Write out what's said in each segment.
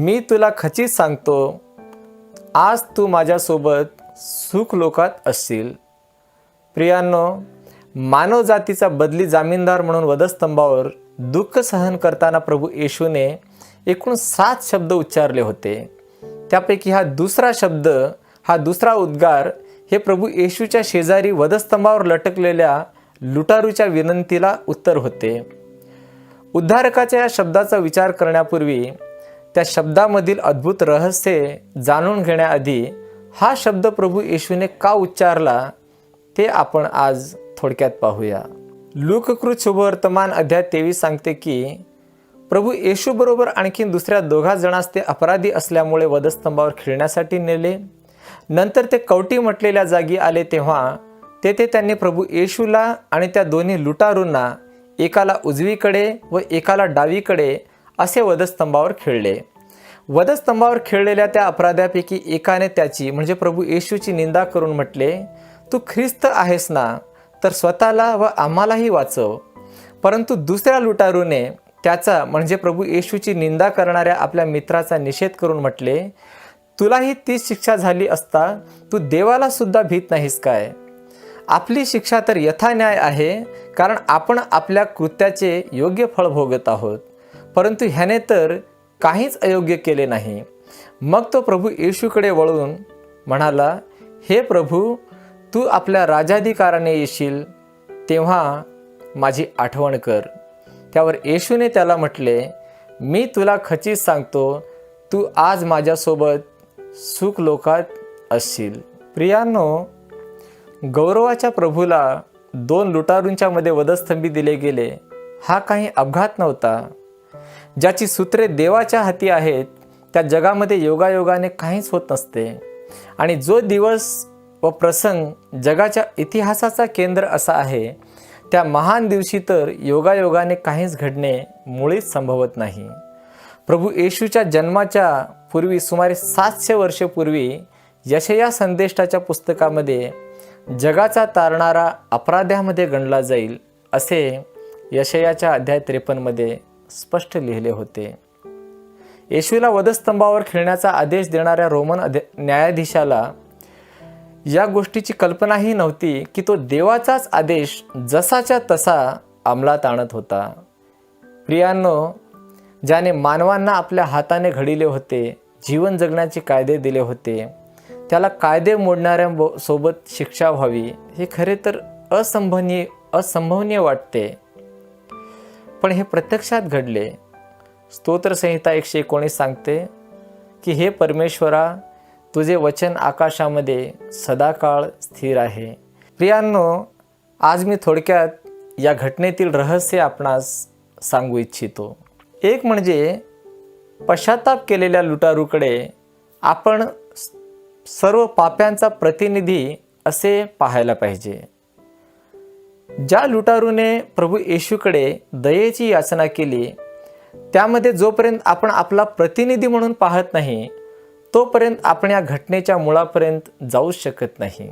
मी तुला खचित सांगतो आज तू माझ्यासोबत सुख लोकात असशील. प्रियांनो मानवजातीचा बदली जामीनदार म्हणून वधस्तंभावर दुःख सहन करताना प्रभू येशूने एकूण सात शब्द उच्चारले होते. त्यापैकी हा दुसरा शब्द हा दुसरा उद्गार हे प्रभू येशूच्या शेजारी वधस्तंभावर लटकलेल्या लुटारूच्या विनंतीला उत्तर होते. उद्धारकाच्या या शब्दाचा विचार करण्यापूर्वी त्या शब्दामधील अद्भुत रहस्य जाणून घेण्याआधी हा शब्द प्रभू येशूने का उच्चारला ते आपण आज थोडक्यात पाहूया. लोककृत शुभवर्तमान अध्याय तेवीस सांगते की प्रभू येशूबरोबर आणखीन दुसऱ्या दोघा जणांस ते अपराधी असल्यामुळे वधस्तंभावर खेळण्यासाठी नेले. नंतर ते कवटी म्हटलेल्या जागी आले तेव्हा तेथे त्यांनी प्रभू येशूला आणि त्या दोन्ही लुटारूंना एकाला उजवीकडे व एकाला डावीकडे असे वधस्तंभावर खेळले. वधस्तंभावर खेळलेल्या त्या अपराध्यापैकी एकाने त्याची म्हणजे प्रभू येशूची निंदा करून म्हटले तू ख्रिस्त आहेस ना तर स्वतःला व आम्हालाही वाचव. परंतु दुसऱ्या लुटारूने त्याचा म्हणजे प्रभू येशूची निंदा करणाऱ्या आपल्या मित्राचा निषेध करून म्हटले तुलाही तीच शिक्षा झाली असता तू देवाला सुद्धा भीत नाहीस काय? आपली शिक्षा तर यथान्याय आहे कारण आपण आपल्या कृत्याचे योग्य फळ भोगत आहोत. परंतु ह्याने तर काहीच अयोग्य केले नाही. मग तो प्रभू येशूकडे वळून म्हणाला हे प्रभू तू आपल्या राजाधिकाराने येशील तेव्हा माझी आठवण कर. त्यावर येशूने त्याला म्हटले मी तुला खचित सांगतो तू आज माझ्यासोबत सुख लोकात असशील. प्रियांनो गौरवाच्या प्रभूला दोन लुटारूंच्यामध्ये वधस्तंभी दिले गेले. हा काही अपघात नव्हता. ज्याची सूत्रे देवाच्या हाती आहेत त्या जगामध्ये योगायोगाने काहीच होत नसते. आणि जो दिवस व प्रसंग जगाच्या इतिहासाचा केंद्र असा आहे त्या महान दिवशी तर योगायोगाने काहीच घडणे मुळीच संभवत नाही. प्रभू येशूच्या जन्माच्या पूर्वी सुमारे सातशे वर्षपूर्वी यशया संदेष्टाच्या पुस्तकामध्ये जगाचा तारणारा अपराध्यामध्ये गणला जाईल असे यशयाच्या अध्याय त्रेपन्नमध्ये स्पष्ट लिहिले होते. येशूला वधस्तंभावर खेळण्याचा आदेश देणाऱ्या रोमन अध्य न्यायाधीशाला या गोष्टीची कल्पनाही नव्हती की तो देवाचाच आदेश जसाच्या तसा अंमलात आणत होता. प्रियांनो ज्याने मानवांना आपल्या हाताने घडिले होते जीवन जगण्याचे कायदे दिले होते त्याला कायदे मोडणाऱ्या बो- सोबत शिक्षा व्हावी हे खरे तर असंभनीय असंभवनीय वाटते. पण हे प्रत्यक्षात घडले. स्तोत्रसंहिता एकशे एकोणीस सांगते की हे परमेश्वरा तुझे वचन आकाशामध्ये सदाकाळ स्थिर आहे. प्रियांनो आज मी थोडक्यात या घटनेतील रहस्य आपणास सांगू इच्छितो. एक म्हणजे पश्चाताप केलेल्या लुटारूकडे आपण सर्व पाप्यांचा प्रतिनिधी असे पाहायला पाहिजे. ज्या लुटारूने प्रभू येशूकडे दयेची याचना केली त्यामध्ये जोपर्यंत आपण आपला प्रतिनिधी म्हणून पाहत नाही तोपर्यंत आपण या घटनेच्या मुळापर्यंत जाऊच शकत नाही.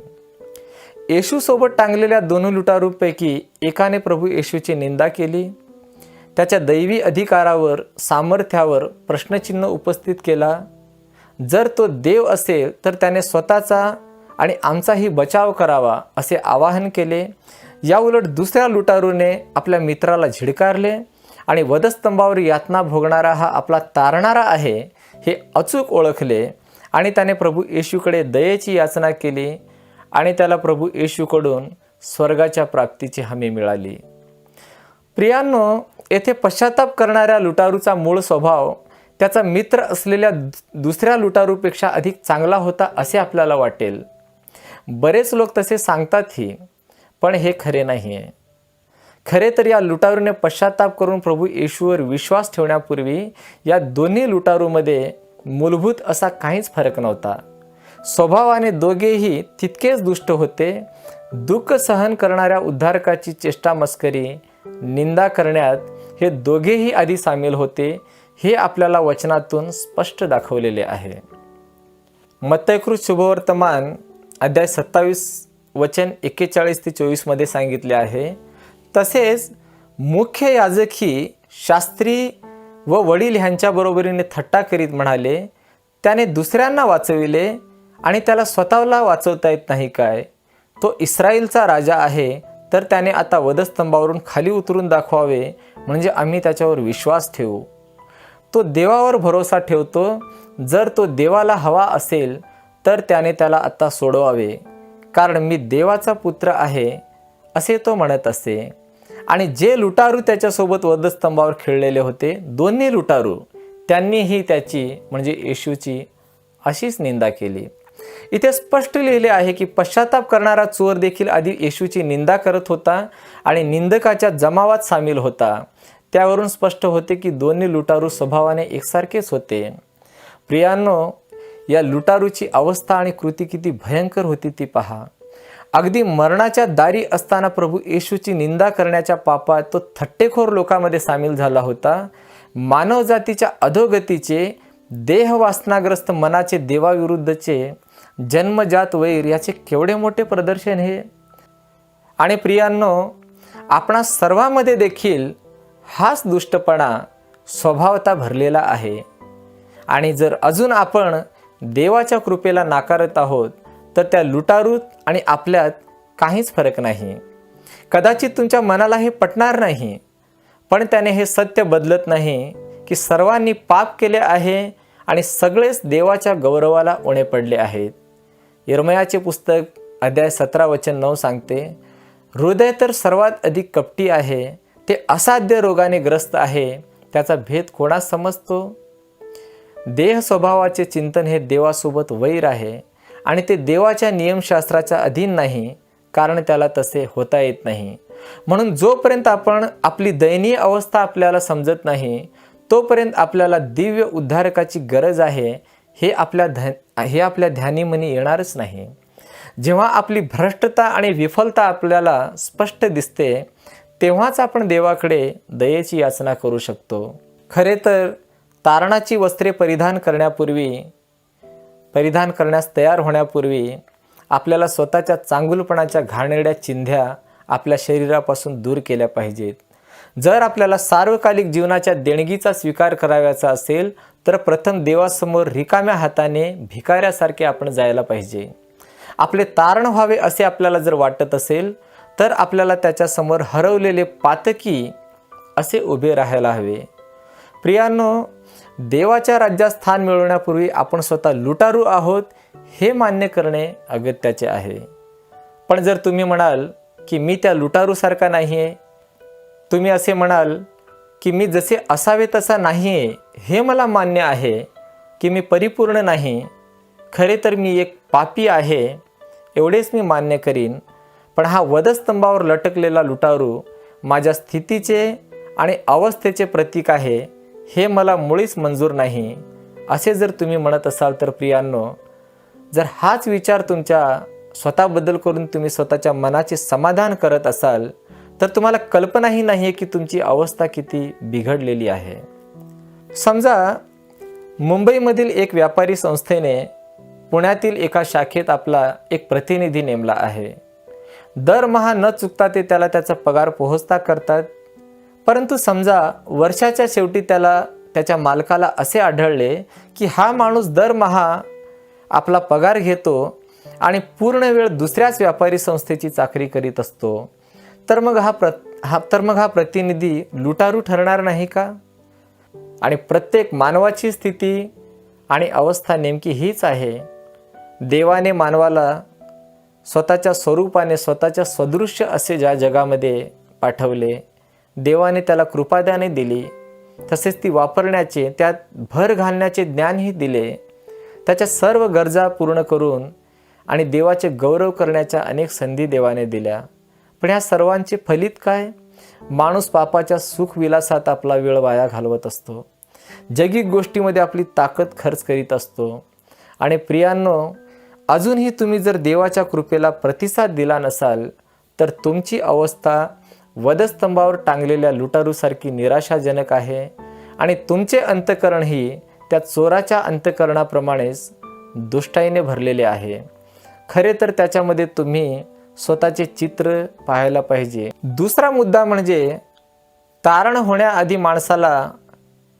येशूसोबत टांगलेल्या दोन लुटारूपैकी एकाने प्रभू येशूची निंदा केली त्याच्या दैवी अधिकारावर सामर्थ्यावर प्रश्नचिन्ह उपस्थित केला. जर तो देव असेल तर त्याने स्वतःचा आणि आमचाही बचाव करावा असे आवाहन केले. याउलट दुसऱ्या लुटारूने आपल्या मित्राला झिडकारले आणि वधस्तंभावर यातना भोगणारा हा आपला तारणारा आहे हे अचूक ओळखले आणि त्याने प्रभू येशूकडे दयेची याचना केली आणि त्याला प्रभू येशूकडून स्वर्गाच्या प्राप्तीची हमी मिळाली. प्रियांनो येथे पश्चाताप करणाऱ्या लुटारूचा मूळ स्वभाव त्याचा मित्र असलेल्या दु- दुसऱ्या लुटारूपेक्षा अधिक चांगला होता असे आपल्याला वाटेल. बरेच लोक तसे सांगतातही पण हे खरे नाही आहे खरे तर या लुटारूने पश्चाताप करून प्रभू येशूवर विश्वास ठेवण्यापूर्वी या दोन्ही लुटारूमध्ये मूलभूत असा काहीच फरक नव्हता. स्वभावाने दोघेही तितकेच दुष्ट होते. दुःख सहन करणाऱ्या उद्धारकाची चेष्टा मस्करी निंदा करण्यात हे दोघेही आधी सामील होते हे आपल्याला वचनातून स्पष्ट दाखवलेले आहे. मत्तयकृत शुभवर्तमान अध्याय सत्तावीस वचन एक्केचाळीस ते चोवीसमध्ये सांगितले आहे. तसेच मुख्य याजकी शास्त्री व वडील ह्यांच्या बरोबरीने थट्टा करीत म्हणाले त्याने दुसऱ्यांना वाचविले आणि त्याला स्वतःला वाचवता येत नाही काय? तो इस्रायलचा राजा आहे तर त्याने आता वधस्तंभावरून खाली उतरून दाखवावे म्हणजे आम्ही त्याच्यावर विश्वास ठेवू. तो देवावर भरोसा ठेवतो जर तो देवाला हवा असेल तर त्याने त्याला आत्ता सोडवावे. कारण मी देवाचा पुत्र आहे असे तो म्हणत असे. आणि जे लुटारू त्याच्यासोबत वधस्तंभावर खेळलेले होते दोन्ही लुटारू त्यांनीही त्याची म्हणजे येशूची अशीच निंदा केली. इथे स्पष्ट लिहिले आहे की पश्चाताप करणारा चोर देखील आधी येशूची निंदा करत होता आणि निंदकाच्या जमावात सामील होता. त्यावरून स्पष्ट होते की दोन्ही लुटारू स्वभावाने एकसारखेच होते. प्रियांनो या लुटारूची अवस्था आणि कृती किती भयंकर होती ती पहा. अगदी मरणाच्या दारी असताना प्रभू येशूची निंदा करण्याच्या पापात तो थट्टेखोर लोकांमध्ये सामील झाला होता. मानवजातीच्या अधोगतीचे देहवासनाग्रस्त मनाचे देवाविरुद्धचे जन्मजात वैर याचे केवढे मोठे प्रदर्शन हे. आणि प्रियांनो आपणा सर्वांमध्ये देखील हाच दुष्टपणा स्वभावता भरलेला आहे. आणि जर अजून आपण देवाच्या कृपेला नाकारत आहोत तर त्या लुटारूत आणि आपल्यात काहीच फरक नाही. कदाचित तुमच्या मनाला हे पटणार नाही पण त्याने हे सत्य बदलत नाही की सर्वांनी पाप केले आहे आणि सगळेच देवाच्या गौरवाला उणे पडले आहेत. यर्मयाचे पुस्तक अध्याय सतरा वचन नऊ सांगते हृदय तर सर्वात अधिक कपटी आहे ते असाध्य रोगाने ग्रस्त आहे त्याचा भेद कोणास समजतो? देह स्वभावाचे चिंतन हे देवासोबत वैर आहे आणि ते देवाच्या नियमशास्त्राच्या अधीन नाही कारण त्याला तसे होता येत नाही. म्हणून जोपर्यंत आपण आपली दयनीय अवस्था आपल्याला समजत नाही तोपर्यंत आपल्याला दिव्य उद्धारकाची गरज आहे हे आपल्या ध्या हे आपल्या ध्यानीमनी येणारच नाही. जेव्हा आपली भ्रष्टता आणि विफलता आपल्याला स्पष्ट दिसते तेव्हाच आपण देवाकडे दयेची याचना करू शकतो. खरे तर तारणाची वस्त्रे परिधान करण्यापूर्वी परिधान करण्यास तयार होण्यापूर्वी आपल्याला स्वतःच्या चांगुलपणाच्या घाणेरड्या चिंध्या आपल्या शरीरापासून दूर केल्या पाहिजेत. जर आपल्याला सार्वकालिक जीवनाच्या देणगीचा स्वीकार करावयाचा असेल तर प्रथम देवासमोर रिकाम्या हाताने भिकाऱ्यासारखे आपण जायला पाहिजे. आपले तारण व्हावे असे आपल्याला जर वाटत असेल तर आपल्याला त्याच्यासमोर हरवलेले पातकी असे उभे राहायला हवे. प्रियांनो देवाच्या राज्यात स्थान मिळवण्यापूर्वी आपण स्वतः लुटारू आहोत हे मान्य करणे अगत्याचे आहे. पण जर तुम्ही म्हणाल की मी त्या लुटारूसारखा नाही आहे तुम्ही असे म्हणाल की मी जसे असावे तसा नाही आहे हे मला मान्य आहे की मी परिपूर्ण नाही खरे तर मी एक पापी आहे एवढेच मी मान्य करीन. पण हा वधस्तंभावर लटकलेला लुटारू माझ्या स्थितीचे आणि अवस्थेचे प्रतीक आहे. हे मला मुळीच मंजूर नाही. असे जर तुम्ही म्हणत असाल तर प्रियांनो जर हाच विचार तुमच्या स्वतःबद्दल करून तुम्ही स्वतःच्या मनाचे समाधान करत असाल तर तुम्हाला कल्पनाही नाही आहे की तुमची अवस्था किती बिघडलेली आहे. समजा मुंबईमधील एक व्यापारी संस्थेने पुण्यातील एका शाखेत आपला एक प्रतिनिधी नेमला आहे. दरमहा न चुकता ते त्याला त्याचा पगार पोहोचता करतात परंतु समजा वर्षाच्या शेवटी त्याला त्याच्या मालकाला असे आढळले की हा माणूस दरमहा आपला पगार घेतो आणि पूर्ण वेळ दुसऱ्याच व्यापारी संस्थेची चाकरी करीत असतो. तर मग हा प्र हा तर मग हा प्रतिनिधी लुटारू ठरणार नाही का? आणि प्रत्येक मानवाची स्थिती आणि अवस्था नेमकी हीच आहे. देवाने मानवाला स्वतःच्या स्वरूपाने स्वतःच्या सदृश्य असे ज्या जगामध्ये पाठवले देवाने त्याला कृपादाने दिली. तसेच ती वापरण्याचे त्यात भर घालण्याचे ज्ञानही दिले. त्याच्या सर्व गरजा पूर्ण करून आणि देवाचे गौरव करण्याच्या अनेक संधी देवाने दिल्या. पण ह्या सर्वांचे फलित काय? माणूस पापाच्या सुखविलासात आपला वेळ वाया घालवत असतो. जगिक गोष्टीमध्ये आपली ताकद खर्च करीत असतो. आणि प्रियांनो अजूनही तुम्ही जर देवाच्या कृपेला प्रतिसाद दिला नसाल तर तुमची अवस्था वधस्तंभावर टांगलेल्या लुटारूसारखी निराशाजनक आहे आणि तुमचे अंतकरणही त्या चोराच्या अंतकरणाप्रमाणेच दुष्टाईने भरलेले आहे. खरे तर त्याच्यामध्ये तुम्ही स्वतःचे चित्र पाहायला पाहिजे. दुसरा मुद्दा म्हणजे तारण होण्याआधी माणसाला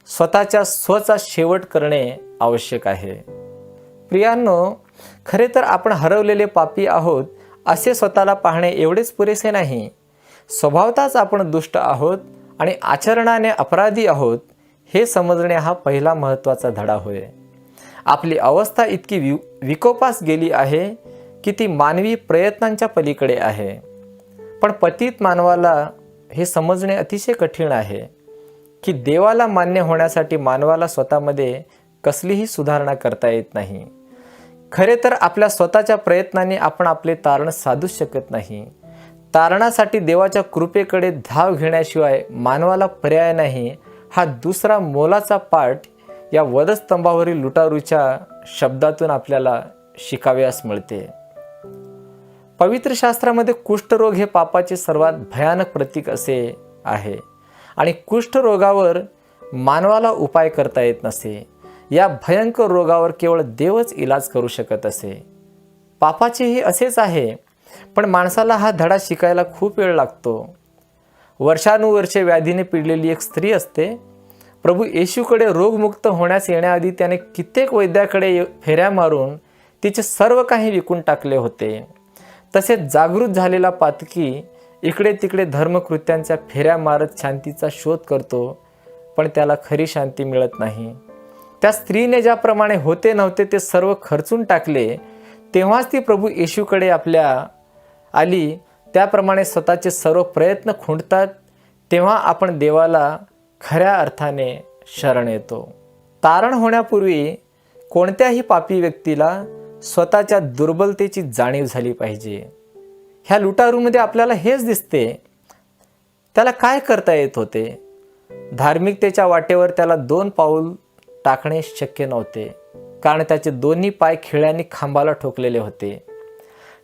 स्वतःच्या स्वचा शेवट करणे आवश्यक आहे. प्रियांनो खरे तर आपण हरवलेले पापी आहोत असे स्वतःला पाहणे एवढेच पुरेसे नाही. स्वभावताच आपण दुष्ट आहोत आणि आचरणाने अपराधी आहोत हे समजणे हा पहिला महत्त्वाचा धडा होय. आपली अवस्था इतकी वि विकोपास गेली आहे की ती मानवी प्रयत्नांच्या पलीकडे आहे. पण पतित मानवाला हे समजणे अतिशय कठीण आहे की देवाला मान्य होण्यासाठी मानवाला स्वतःमध्ये कसलीही सुधारणा करता येत नाही. खरे तर आपल्या स्वतःच्या प्रयत्नाने आपण आपले तारण साधूच शकत नाही. तारणासाठी देवाच्या कृपेकडे धाव घेण्याशिवाय मानवाला पर्याय नाही. हा दुसरा मोलाचा पाठ या वधस्तंभावरील लुटारूच्या शब्दातून आपल्याला शिकाव्यास मिळते. पवित्र शास्त्रामध्ये कुष्ठरोग हे पापाचे सर्वात भयानक प्रतीक असे आहे. आणि कुष्ठरोगावर मानवाला उपाय करता येत नसे. या भयंकर रोगावर केवळ देवच इलाज करू शकत असे. पापाचेही असेच आहे. पण माणसाला हा धडा शिकायला खूप वेळ लागतो. वर्षानुवर्षे व्याधीने पिडलेली एक स्त्री असते. प्रभू येशूकडे रोगमुक्त होण्यास येण्याआधी त्याने कित्येक वैद्याकडे ये- फेऱ्या मारून तिचे सर्व काही विकून टाकले होते. तसेच जागृत झालेला पातकी इकडे तिकडे धर्मकृत्यांच्या फेऱ्या मारत शांतीचा शोध करतो पण त्याला खरी शांती मिळत नाही. त्या स्त्रीने ज्याप्रमाणे होते नव्हते ते सर्व खर्चून टाकले तेव्हाच ती प्रभू येशूकडे आपल्या आली त्याप्रमाणे स्वतःचे सर्व प्रयत्न खुंटतात तेव्हा आपण देवाला खऱ्या अर्थाने शरण येतो. तारण होण्यापूर्वी कोणत्याही पापी व्यक्तीला स्वतःच्या दुर्बलतेची जाणीव झाली पाहिजे. ह्या लुटारूमध्ये आपल्याला हेच दिसते त्याला काय करता येत होते? धार्मिकतेच्या वाटेवर त्याला दोन पाऊल टाकणे शक्य नव्हते कारण त्याचे दोन्ही पाय खिळ्यांनी खांबाला ठोकलेले होते.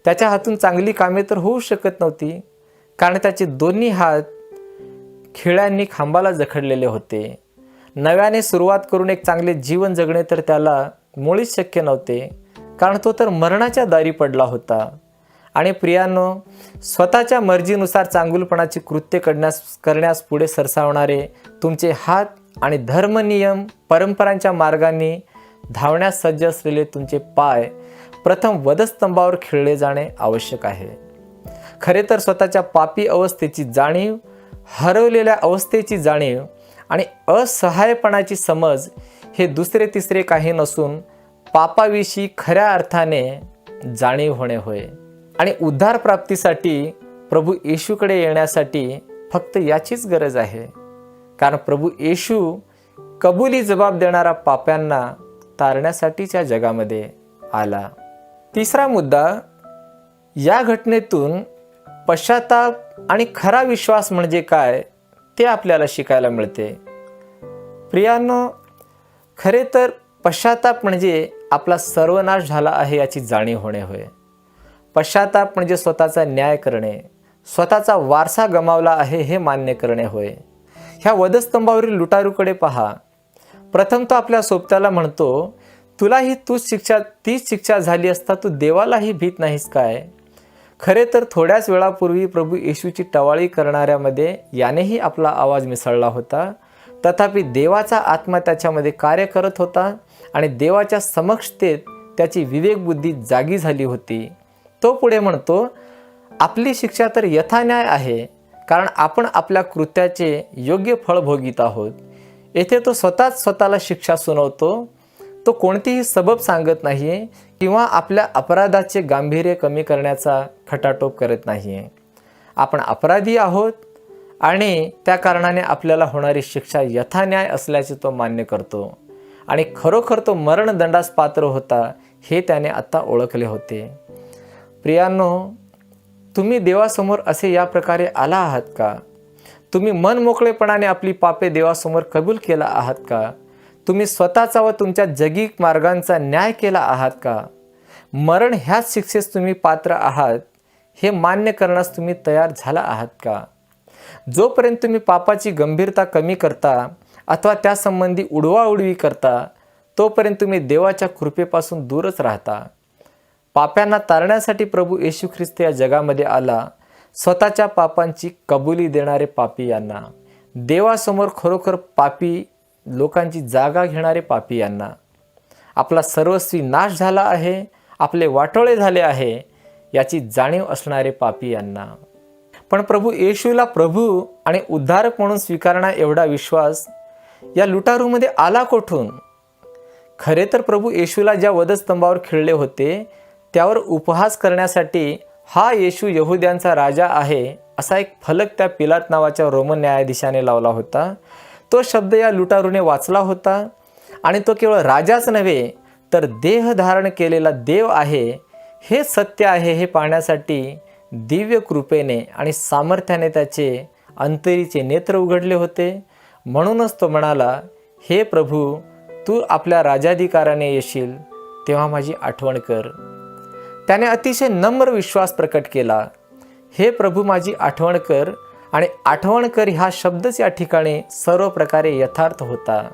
त्याच्या हातून चांगली कामे तर होऊ शकत नव्हती कारण त्याचे दोन्ही हात खिळ्यांनी खांबाला जखडलेले होते. नव्याने सुरुवात करून एक चांगले जीवन जगणे तर त्याला मुळीच शक्य नव्हते कारण तो तर मरणाच्या दारी पडला होता. आणि प्रियांनो स्वतःच्या मर्जीनुसार चांगुलपणाची कृत्य करण्यास करण्यास पुढे सरसावणारे तुमचे हात आणि धर्मनियम परंपरांच्या मार्गाने धावण्यास सज्ज असलेले तुमचे पाय प्रथम वधस्तंभावर खेळले जाणे आवश्यक आहे. खरे तर स्वतःच्या पापी अवस्थेची जाणीव हरवलेल्या अवस्थेची जाणीव आणि असहायपणाची समज हे दुसरे तिसरे काही नसून पापाविषयी खऱ्या अर्थाने जाणीव होणे होय. आणि उद्धार प्राप्तीसाठी प्रभू येशूकडे येण्यासाठी फक्त याचीच गरज आहे. कारण प्रभू येशू कबुली जबाब देणारा पाप्यांना तारण्यासाठीच्या जगामध्ये आला. तिसरा मुद्दा या घटनेतून पश्चाताप आणि खरा विश्वास म्हणजे काय ते आपल्याला शिकायला मिळते. प्रियांनो खरे तर पश्चाताप म्हणजे आपला सर्वनाश झाला आहे याची जाणीव होणे होय. पश्चाताप म्हणजे स्वतःचा न्याय करणे स्वतःचा वारसा गमावला आहे हे मान्य करणे होय. ह्या वधस्तंभावरील लुटारूकडे पहा. प्रथम तो आपल्या सोबत्याला म्हणतो तुलाही तूच शिक्षा तीच शिक्षा झाली असता तू देवालाही भीत नाहीस काय? खरे तर थोड्याच वेळापूर्वी प्रभू येशूची टवाळी करणाऱ्यामध्ये यानेही आपला आवाज मिसळला होता. तथापि देवाचा आत्मा त्याच्यामध्ये कार्य करत होता आणि देवाच्या समक्षतेत त्याची विवेकबुद्धी जागी झाली होती. तो पुढे म्हणतो आपली शिक्षा तर यथान्याय आहे कारण आपण आपल्या कृत्याचे योग्य फळ भोगीत आहोत. येथे तो स्वतःच स्वतःला शिक्षा सुनावतो. तो कोणतीही सबब सांगत नाही आहे किंवा आपल्या अपराधाचे गांभीर्य कमी करण्याचा खटाटोप करत नाही आहे आपण अपराधी आहोत आणि त्या कारणाने आपल्याला होणारी शिक्षा यथान्याय असल्याचे तो मान्य करतो. आणि खरोखर तो मरणदंडास पात्र होता हे त्याने आत्ता ओळखले होते. प्रियांनो तुम्ही देवासमोर असे या प्रकारे आला आहात का? तुम्ही मन मोकळेपणाने आपली पापे देवासमोर कबूल केला आहात का? तुम्ही स्वतःचा व तुमच्या जगिक मार्गांचा न्याय केला आहात का? मरण ह्याच शिक्षेस तुम्ही पात्र आहात हे मान्य करण्यास तुम्ही तयार झाला आहात का? जोपर्यंत तुम्ही पापाची गंभीरता कमी करता अथवा त्यासंबंधी उडवाउडवी करता तोपर्यंत तुम्ही देवाच्या कृपेपासून दूरच राहता. पाप्यांना तारण्यासाठी प्रभू येशू ख्रिस्त या जगामध्ये आला स्वतःच्या पापांची कबुली देणारे पापी यांना. देवासमोर खरोखर पापी लोकांची जागा घेणारे पापी यांना. आपला सर्वस्वी नाश झाला आहे आपले वाटोळे झाले आहे याची जाणीव असणारे पापी यांना. पण प्रभू येशूला प्रभू आणि उद्धारक म्हणून स्वीकारणा एवढा विश्वास या लुटारूमध्ये आला कोठून? खरे तर प्रभू येशूला ज्या वधस्तंभावर खिळले होते त्यावर उपहास करण्यासाठी हा येशू यहुद्यांचा राजा आहे असा एक फलक त्या पिलात नावाच्या रोमन न्यायाधीशाने लावला होता. तो शब्द या लुटारूने वाचला होता आणि तो केवळ राजाच नव्हे तर देह धारण केलेला देव आहे हे सत्य आहे हे पाहण्यासाठी दिव्य कृपेने आणि सामर्थ्याने त्याचे अंतरीचे नेत्र उघडले होते. म्हणूनच तो म्हणाला हे प्रभू तू आपल्या राजाधिकाराने येशील तेव्हा माझी आठवण कर. त्याने अतिशय नम्र विश्वास प्रकट केला. हे प्रभू माझी आठवण कर आणि आठवण कर ह्या शब्दच या ठिकाणी सर्व प्रकारे यथार्थ होता.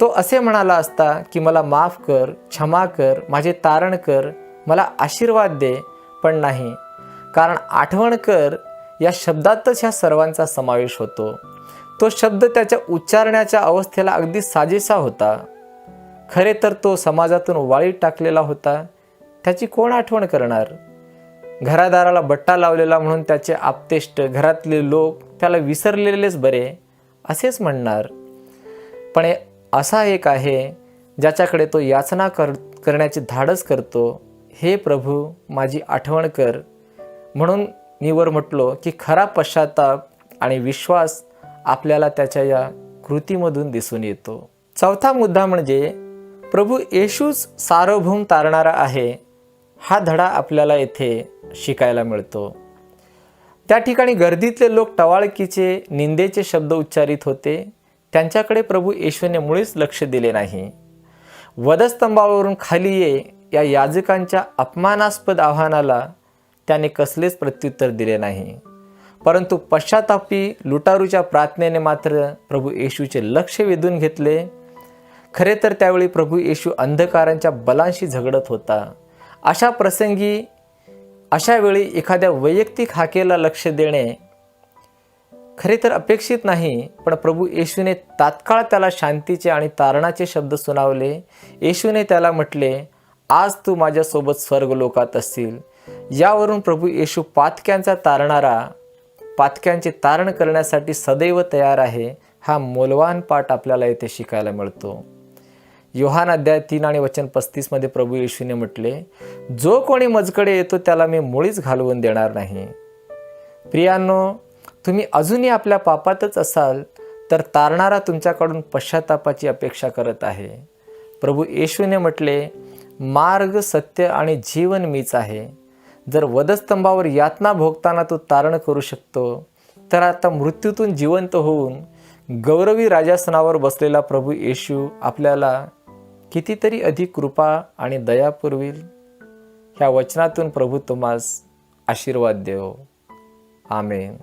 तो असे म्हणाला असता की मला माफ कर क्षमा कर माझे तारण कर मला आशीर्वाद दे पण नाही. कारण आठवण कर या शब्दातच ह्या सर्वांचा समावेश होतो. तो शब्द त्याच्या उच्चारण्याच्या अवस्थेला अगदी साजेसा होता. खरे तर तो समाजातून वाळीत टाकलेला होता. त्याची कोण आठवण करणार? घरादाराला बट्टा लावलेला म्हणून त्याचे आपतेष्ट घरातले लोक त्याला विसरलेलेच बरे असेच म्हणणार. पण असा एक आहे ज्याच्याकडे तो याचना कर करण्याची धाडस करतो हे प्रभू माझी आठवण कर. म्हणून मी वर म्हटलो की खरा पश्चाताप आणि विश्वास आपल्याला त्याच्या या कृतीमधून दिसून येतो. चौथा मुद्दा म्हणजे प्रभू येशूच सार्वभौम तारणारा आहे. हा धडा आपल्याला येथे शिकायला मिळतो. त्या ठिकाणी गर्दीतले लोक टवाळकीचे निंदेचे शब्द उच्चारित होते. त्यांच्याकडे प्रभू येशूने मुळीच लक्ष दिले नाही. वधस्तंभावरून खाली ये या याजकांच्या अपमानास्पद आव्हानाला त्याने कसलेच प्रत्युत्तर दिले नाही. परंतु पश्चातापी लुटारूच्या प्रार्थनेने मात्र प्रभू येशूचे लक्ष वेधून घेतले. खरे तर त्यावेळी प्रभू येशू अंधकारांच्या बलांशी झगडत होता. अशा प्रसंगी अशा वेळी एखाद्या वैयक्तिक हाकेला लक्ष देणे खरे तर अपेक्षित नाही पण प्रभू येशूने तात्काळ त्याला शांतीचे आणि तारणाचे शब्द सुनावले. येशूने त्याला म्हटले आज तू माझ्यासोबत स्वर्ग लोकात असतील यावरून प्रभू येशू पातक्यांचा तारणारा पातक्यांचे तारण करण्यासाठी सदैव तयार आहे. हा मोलवान पाठ आपल्याला येथे शिकायला मिळतो. योहान अध्याय तीन आणि वचन पस्तीसमध्ये प्रभू येशूने म्हटले जो कोणी मजकडे येतो त्याला मी मुळीच घालवून देणार नाही. प्रियांनो तुम्ही अजूनही आपल्या पापातच असाल तर तारणारा तुमच्याकडून पश्चातापाची अपेक्षा करत आहे. प्रभू येशूने म्हटले मार्ग सत्य आणि जीवन मीच आहे. जर वधस्तंभावर यातना भोगताना तो तारण करू शकतो तर आता मृत्यूतून जिवंत होऊन गौरवी राजासनावर बसलेला प्रभू येशू आपल्याला कितीतरी अधिक कृपा आणि दया पुरविल. ह्या वचनातून प्रभू तुम्हास आशीर्वाद देव. आमेन.